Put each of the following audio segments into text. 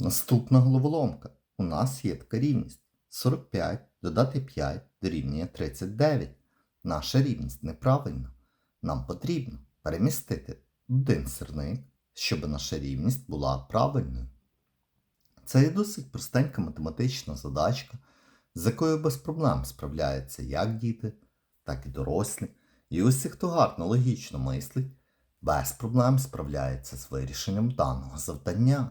Наступна головоломка. У нас є така рівність. 45 додати 5 дорівнює 39. Наша рівність неправильна. Нам потрібно перемістити один сірник, щоб наша рівність була правильною. Це є досить простенька математична задачка, з якою без проблем справляються як діти, так і дорослі. І усі, хто гарно логічно мислить, без проблем справляється з вирішенням даного завдання.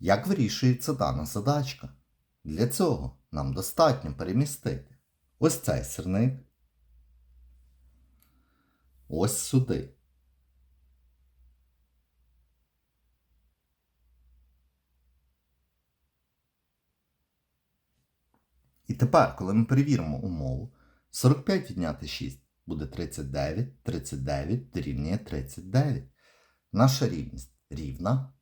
Як вирішується дана задачка? Для цього нам достатньо перемістити ось цей сирник, ось сюди. І тепер, коли ми перевіримо умову, 45 відняти 6 буде 39, 39 дорівнює 39. Наша рівність рівна,